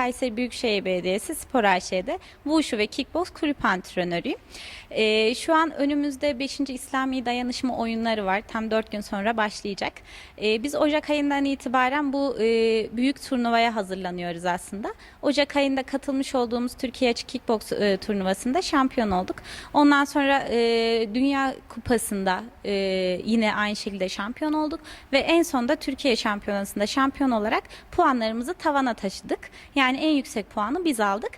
Kayseri Büyükşehir Belediyesi Spor AŞ'de Wushu ve Kickbox kulüp antrenörüyüm. Ee, şu an önümüzde 5. İslami Dayanışma oyunları var. Tam 4 gün sonra başlayacak. Ee, biz Ocak ayından itibaren bu e, büyük turnuvaya hazırlanıyoruz aslında. Ocak ayında katılmış olduğumuz Türkiye Açık Kickbox e, turnuvasında şampiyon olduk. Ondan sonra e, Dünya Kupası'nda e, yine aynı şekilde şampiyon olduk ve en sonunda Türkiye Şampiyonası'nda şampiyon olarak puanlarımızı tavana taşıdık. Yani en yüksek puanı biz aldık.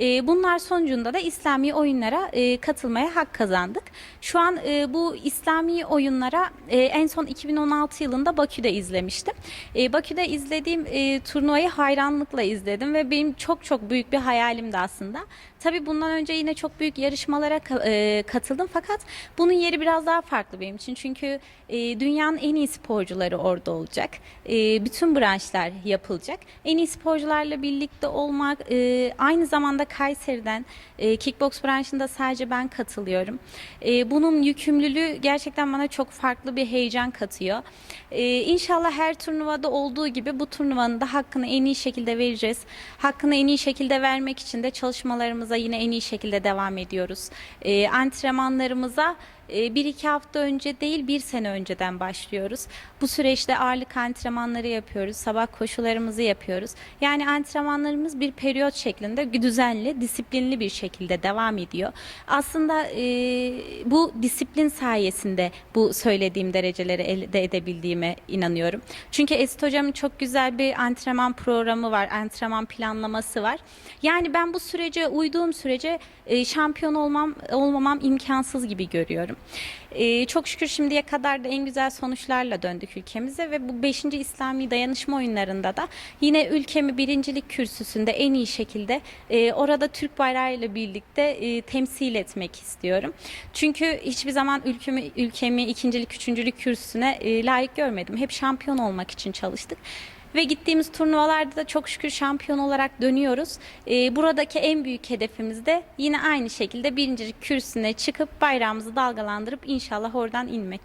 E, bunlar sonucunda da İslami oyunlara e, katılmaya hak kazandık. Şu an e, bu İslami oyunlara e, en son 2016 yılında Bakü'de izlemiştim. E, Bakü'de izlediğim e, turnuvayı hayranlıkla izledim ve benim çok çok büyük bir hayalimdi aslında. Tabii bundan önce yine çok büyük yarışmalara e, katıldım fakat bunun yeri biraz daha farklı benim için. Çünkü e, dünyanın en iyi sporcuları orada olacak. E, bütün branşlar yapılacak. En iyi sporcularla birlikte olmak, e, aynı zamanda Kayseri'den e, kickbox branşında sadece ben katılıyorum. E, bunun yükümlülüğü gerçekten bana çok farklı bir heyecan katıyor. E, inşallah her turnuvada olduğu gibi bu turnuvanın da hakkını en iyi şekilde vereceğiz. Hakkını en iyi şekilde vermek için de çalışmalarımıza yine en iyi şekilde devam ediyoruz. E, antrenmanlarımıza bir iki hafta önce değil bir sene önceden başlıyoruz. Bu süreçte ağırlık antrenmanları yapıyoruz, sabah koşularımızı yapıyoruz. Yani antrenmanlarımız bir periyot şeklinde düzenli, disiplinli bir şekilde devam ediyor. Aslında e, bu disiplin sayesinde bu söylediğim dereceleri elde edebildiğime inanıyorum. Çünkü Esit Hocam'ın çok güzel bir antrenman programı var, antrenman planlaması var. Yani ben bu sürece uyduğum sürece e, şampiyon olmam olmamam imkansız gibi görüyorum. E, çok şükür şimdiye kadar da en güzel sonuçlarla döndük ülkemize ve bu 5. İslami Dayanışma Oyunlarında da yine ülkemi birincilik kürsüsünde en iyi şekilde e, orada Türk bayrağıyla birlikte e, temsil etmek istiyorum. Çünkü hiçbir zaman ülkemi, ülkemi ikincilik, üçüncülük kürsüsüne e, layık görmedim. Hep şampiyon olmak için çalıştık. Ve gittiğimiz turnuvalarda da çok şükür şampiyon olarak dönüyoruz. Ee, buradaki en büyük hedefimiz de yine aynı şekilde birincilik kürsüsüne çıkıp bayrağımızı dalgalandırıp inşallah oradan inmek.